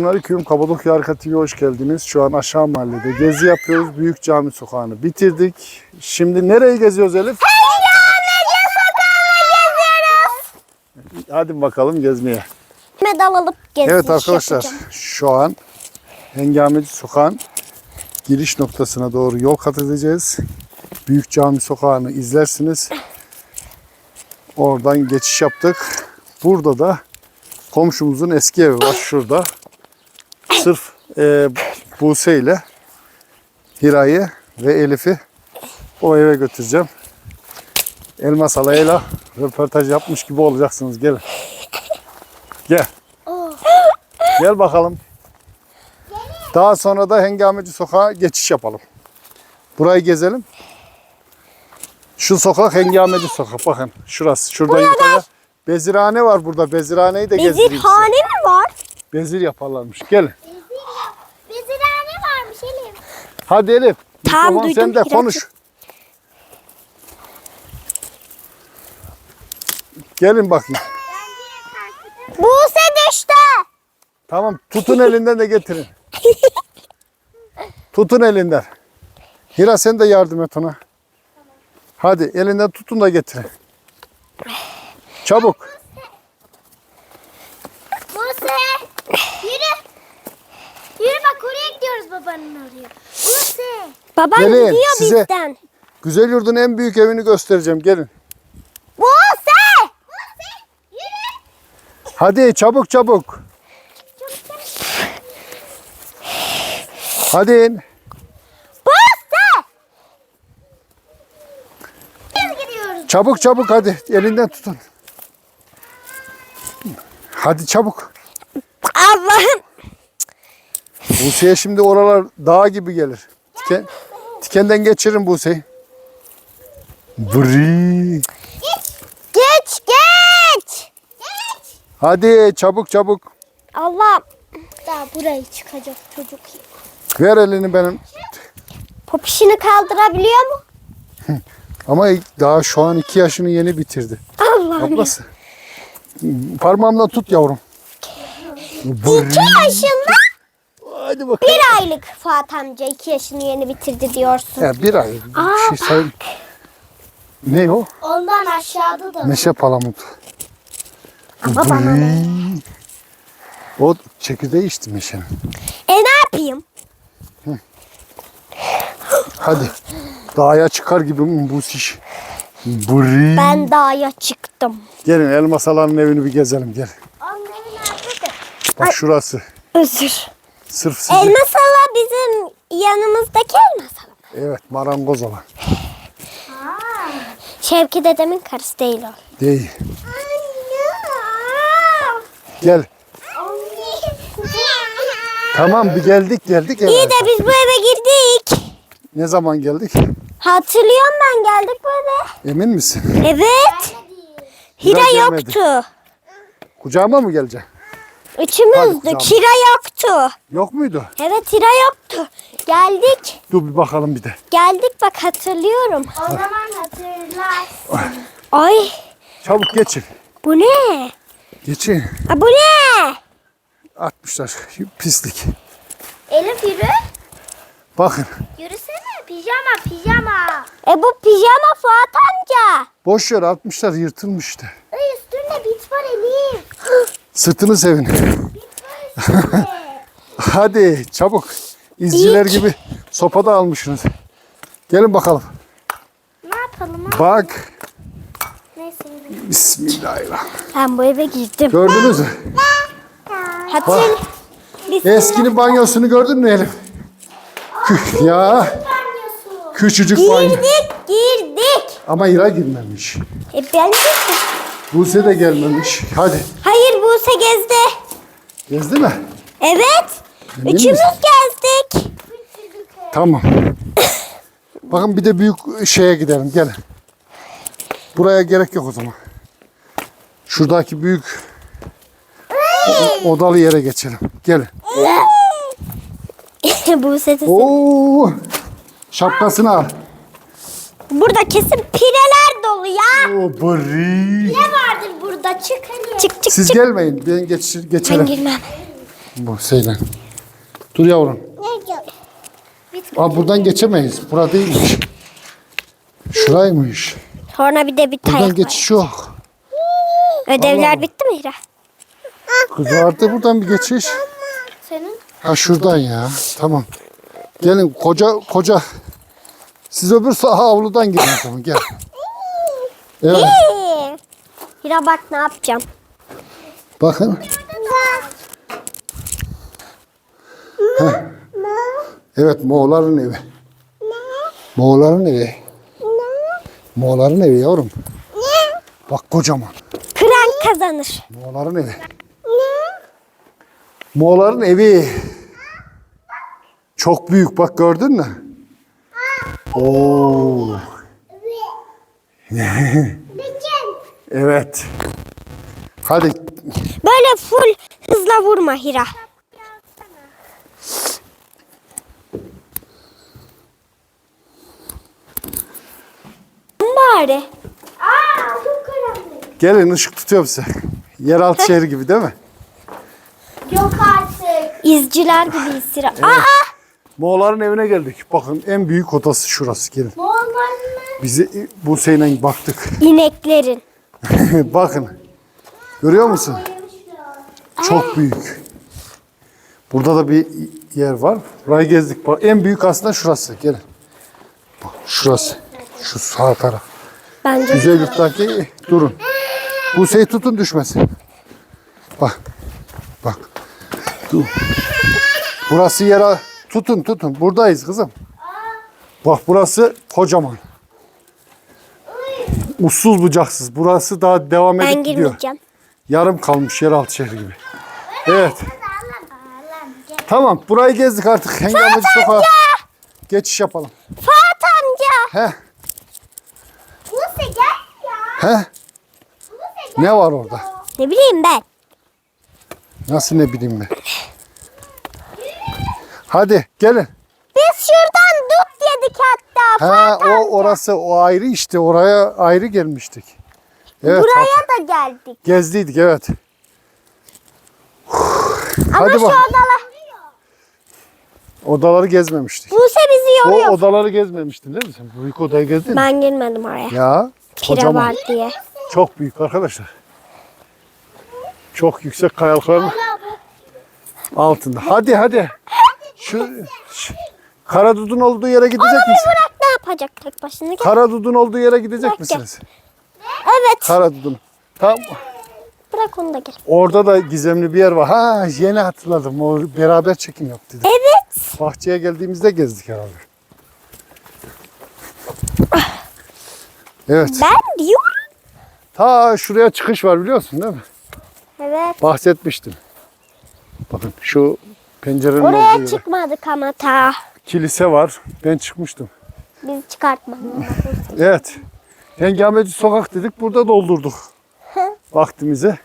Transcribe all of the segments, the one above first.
Selamünaleyküm. Kapadokya Arka TV'ye hoş geldiniz. Şu an aşağı mahallede gezi yapıyoruz. Büyük Cami Sokağı'nı bitirdik. Şimdi nereyi geziyoruz Elif? Hadi bakalım gezmeye. Medal alıp gezmiş Evet arkadaşlar yapacağım. şu an Hengameci Sokağı'nın giriş noktasına doğru yol kat edeceğiz. Büyük Cami Sokağı'nı izlersiniz. Oradan geçiş yaptık. Burada da komşumuzun eski evi var şurada. Sırf e, Buse ile Hira'yı ve Elif'i o eve götüreceğim. Elmas Alay'la röportaj yapmış gibi olacaksınız. Gelin. Gel. Gel bakalım. Daha sonra da Hengameci Sokağa geçiş yapalım. Burayı gezelim. Şu sokak Hengameci Sokak. Bakın şurası. Şuradan yukarı. Bezirhane var burada. Bezirhaneyi de gezdireyim size. Bezirhane mi var? Bezir yaparlarmış. Gelin. Bezirhane varmış Elif. Hadi Elif. Tamam, mikrofon duydum. Sen de konuş. Gelin bakayım. Buse düştü. Tamam tutun elinden de getirin. tutun elinden. Hira sen de yardım et ona. Hadi elinden tutun da getirin. Çabuk. Buse. Yürü. Yürü bak oraya gidiyoruz babanın oraya. Baban Gelin, gidiyor size- bizden. Güzel yurdun en büyük evini göstereceğim. Gelin. Buse. Buse. Yürü. Hadi çabuk çabuk. Hadi in. Buse. Gidiyoruz. Çabuk çabuk hadi. Elinden tutun. Hadi çabuk. Allah'ım. Buse'ye şimdi oralar dağ gibi gelir. Tiken, tikenden geçirin Buse'yi. Bri. Geç geç. Geç. Hadi çabuk çabuk. Allah. Daha buraya çıkacak çocuk. Ver elini benim. Popişini kaldırabiliyor mu? Ama daha şu an iki yaşını yeni bitirdi. Allah'ım. Ablası. Parmağımla tut yavrum. İki yaşında Hadi bakalım. bir aylık Fuat amca iki yaşını yeni bitirdi diyorsun. Ya bir ay. Bir Aa, şey say. Ne o? Ondan aşağıda da. Meşe palamut. Ama bana ne? Bri. O çekirdeği içti meşenin. E ne yapayım? Hadi. Dağa çıkar gibi bu iş. Bri. Ben dağa çıktım. Gelin elmas alanın evini bir gezelim gel. Annemin nerede? Bak şurası. Özür. Sırf sizi. Elmas hala bizim yanımızdaki elmas hala. Evet marangoz olan. Şevki dedemin karısı değil o. Değil. Gel. Tamam bir geldik geldik. İyi de biz bu eve girdik. Ne zaman geldik? Hatırlıyorum ben geldik bu eve. Emin misin? Evet. Hira Hira gelmedi. yoktu. Kucağıma mı gelecek? Hadi. Hira yoktu. Yok muydu? Evet Hira yoktu. Geldik. Dur bir bakalım bir de. Geldik bak hatırlıyorum. O zaman hatırlarsın. Ay Çabuk geçin. bu ne? Geçin. Ha, bu ne? Atmışlar. Pislik. Elif yürü. Bakın. Yürüsene. Pijama pijama. E bu pijama Fuat amca. Boş yer atmışlar yırtılmış işte. Ay üstünde bit var Elif. Sırtını sevin. Hadi çabuk. İzciler İlk. gibi sopa da almışsınız. Gelin bakalım. Ne yapalım ha? Bak. Neyse. Bismillahirrahmanirrahim. Ben bu eve girdim. Gördünüz mü? Hatır. Biz Eskinin banyosunu gördün mü Elif? Ya küçücük banyo. girdik girdik. Ama İra girmemiş. E ben de. Buse de gelmemiş. Hadi. Hayır Buse gezdi. Gezdi mi? Evet. Emin Üçümüz misin? gezdik. Tamam. Bakın bir de büyük şeye gidelim. Gelin. Buraya gerek yok o zaman. Şuradaki büyük odalı yere geçelim. Gelin. Buse de Oo! Şapkasını al. Burada kesin pireler dolu ya. O bri. Ne vardır burada? Çık hadi. Çık çık Siz çık. gelmeyin. Ben geç, Ben geçelim. girmem. Bu şeyle. Dur yavrum. Aa, buradan geçemeyiz. Bura değilmiş. Şuraymış. Sonra bir de bir Buradan tayak var. geçiş yok. Ödevler bitti mi Hira? Kız vardı buradan bir geçiş. Senin? Ha şuradan ya. Tamam. Gelin koca koca. Siz öbür saha avludan gidin o zaman gel. Evet. Hira bak ne yapacağım. Bakın. Heh. Evet Moğolların evi. Moğolların evi. Moğolların evi yavrum. Bak kocaman. Kıran kazanır. Moğolların evi. Moğolların evi. Çok büyük bak gördün mü? Oo. evet. Hadi Böyle full hızla vurma Hira. Bari. Aa çok karanlık. gelin ışık tutuyorum size. Yeraltı şehri gibi değil mi? Yok artık. İzciler gibiyiz Hira. Aa! Moğolların evine geldik. Bakın en büyük odası şurası gelin. Moğollar mı? Bizi bu şeyle baktık. İneklerin. Bakın. Görüyor musun? Çok büyük. Burada da bir yer var. Burayı gezdik. Bak, en büyük aslında şurası. Gelin. Bak, şurası. Şu sağ taraf. Bence Güzel yurttaki durun. Bu şey tutun düşmesin. Bak. Bak. Dur. Burası yere tutun tutun. Buradayız kızım. Bak burası kocaman. Ussuz bucaksız. Burası daha devam ben edip gidiyor. girmeyeceğim. Yarım kalmış yeraltı şehri gibi. Evet. Tamam burayı gezdik artık. Hengameci sokağa geçiş yapalım. Fuat amca. He Buse gel ya. he. Ne var orada? Ne bileyim ben. Nasıl ne bileyim ben. Hadi gelin. Biz şuradan dut yedik hatta. Ha o orası o ayrı işte oraya ayrı gelmiştik. Evet. Buraya da geldik. Gezdiydik evet. Ama Hadi şu bak. odalar. Odaları gezmemiştik. Buse bizi O yoruyor. odaları gezmemiştin değil mi sen? Büyük odayı gezdin mi? Ben girmedim oraya. Ya Pire kocaman. var diye. Çok büyük arkadaşlar. Çok yüksek kayalıkların altında. Hadi hadi. Şu, şu Karadudun olduğu yere gidecek misin? Bırak ne yapacak tek başına? Gel. Karadudun olduğu yere gidecek Bırak, misiniz? Evet. Karadudun. Tam Bırak onu da gel. orada da gizemli bir yer var. Ha yeni hatırladım. O beraber çekim yaptıydık. Evet. Bahçeye geldiğimizde gezdik herhalde. Evet. Ben diyorum. Ta şuraya çıkış var biliyorsun değil mi? Evet. Bahsetmiştim. Bakın şu pencerenin Oraya olduğu yere. çıkmadık ama ta. kilise var. Ben çıkmıştım. Biz çıkartmadık. Evet. Hengameci sokak dedik. Burada doldurduk vaktimizi.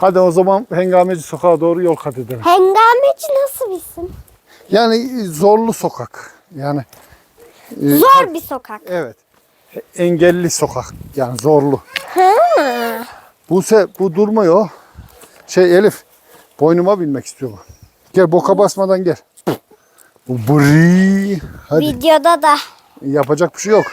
Hadi o zaman Hengameci sokağa doğru yol kat edelim. Hengameci nasıl bir isim? Yani zorlu sokak. Yani e, Zor bir sokak. evet. Engelli sokak. Yani zorlu. Ha. Buse bu durmuyor. Şey Elif boynuma binmek istiyor bu. Gel boka basmadan gel. Bri. Hadi Videoda da. yapacak bir şey yok.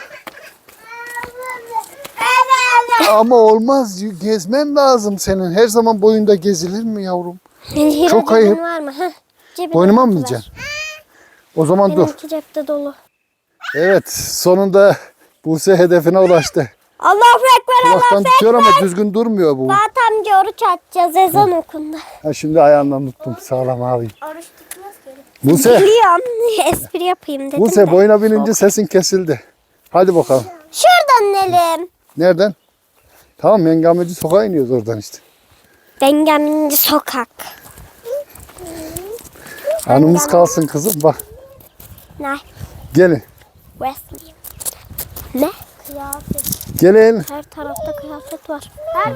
Ama olmaz. Gezmen lazım senin. Her zaman boyunda gezilir mi yavrum? Hira Çok ayıp. var mı? Heh. Boynuma mı bineceksin? O zaman dur. Benimki cepte dolu. Evet sonunda Buse hedefine ulaştı. Allahu Ekber Kulaktan Allahu tutuyor ama düzgün durmuyor bu. Fuat amca oruç açacağız. Ezan okundu. Ha, şimdi ayağından tuttum sağlam alayım. Oruç tutmaz ki. Buse, Biliyorum. Espri yapayım dedim Buse de. boyuna binince sesin kesildi. Hadi bakalım. Şuradan inelim. Nereden? Tamam Mengameci sokağa iniyoruz oradan işte. Dengemli sokak. Anımız kalsın kızım bak. Ne? Gelin. Wesley. Ne? Kıyafet. Gelin. Her tarafta kıyafet var. Her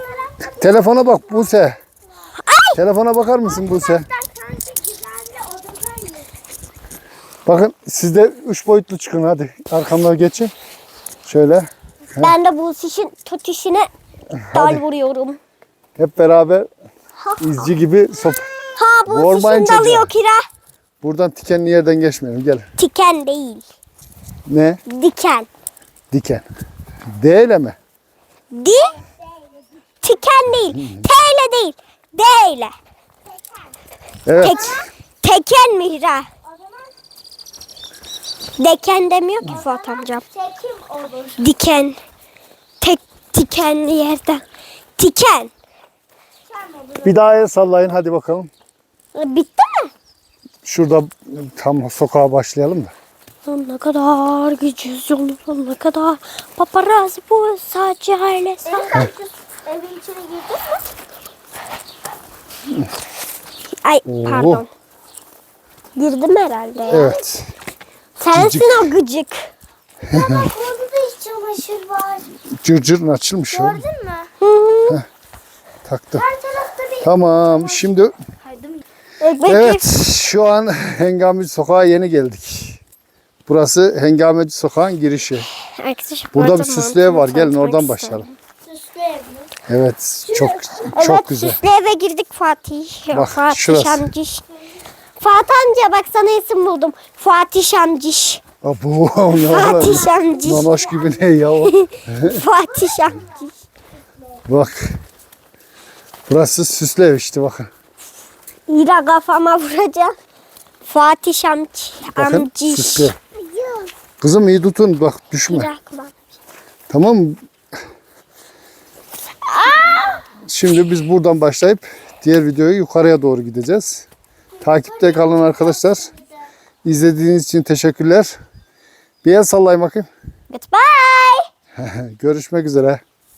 Telefona bak Buse. Telefona bakar mısın Buse? Bakın siz de üç boyutlu çıkın hadi. Arkamdan geçin. Şöyle Ben de bu işin tutuşine dal vuruyorum. hep beraber izci gibi sop Ha bu dışında alıyor canım. kira. Buradan tikenli yerden geçmeyelim. Gel. Tiken değil. Ne? Diken. Diken. D ile mi? Di. Tiken değil. T ile değil. D ile. Evet. Tek, teken mi Hira? O zaman Deken demiyor ki Fuat amcam. çekim olur. Diken. Tek dikenli yerden. Tiken. Bir daha el sallayın hadi bakalım. Bitti mi? Şurada tam sokağa başlayalım da. Sonuna kadar gideceğiz yolun sonuna kadar. Paparazzi bu sadece aile şu evin içine girdin mi? Ay Oo. pardon. Girdim herhalde ya. Evet. Sensin o gıcık. Ya bak orada da iç çamaşır var. Cırcırın açılmış o. Gördün mü? Taktı. Her tarafta bir... Tamam şimdi evet şu an Hengameci Sokağa yeni geldik. Burası Hengameci Sokağın girişi. Arkadaşlar, Burada bir süslü ev var. Gelin oradan başlayalım. Süslü ev mi? Evet çok Evet çok güzel. süslü eve girdik Fatih. Bak, Fatih şurası. Şamciş. Fatih amca bak sana isim buldum. Fatih Şamciş. Abo, Fatih Şamciş. Nanoş gibi ne ya o? Fatih Şamciş. Bak. Burası süslü ev işte bakın. İra kafama vuracağım. Fatih Şamciş. Bakın süslü. Kızım iyi tutun bak düşme. Tamam mı? Şimdi biz buradan başlayıp diğer videoyu yukarıya doğru gideceğiz. Takipte kalın arkadaşlar. İzlediğiniz için teşekkürler. Bir el sallayın bakayım. Goodbye. Görüşmek üzere.